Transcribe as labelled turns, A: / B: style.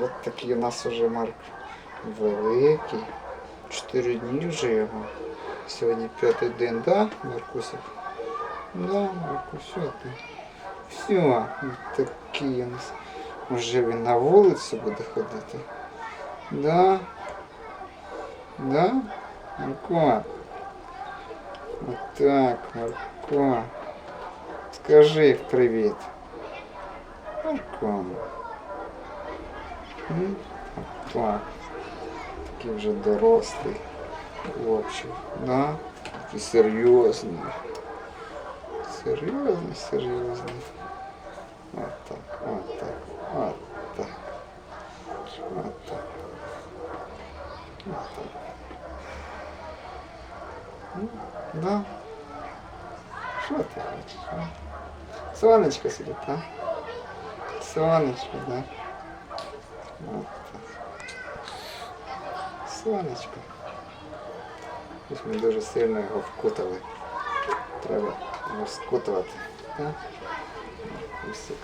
A: От такий у нас уже Марк великий. Чотири дні вже його. Сьогодні п'ятий день, да, Маркусик? Да, Маркусь, що ти? Все, от такий у нас. Вже він на вулицю буде ходити. Да. Да? Марко. Отак, Марко. Скажи привіт. Марко. М? Так. Такий вже дорослий хлопчик. Да? Такий серйозний. Серйозний, серйозний. От так, от так, от так. От так. От так. Ну, Да. Що ти хочеш? А? Сонечко сидить, а? Сонечко, да? От так. Сонечко. Ось ми дуже сильно його вкутали. Треба його скутувати. Так? Так.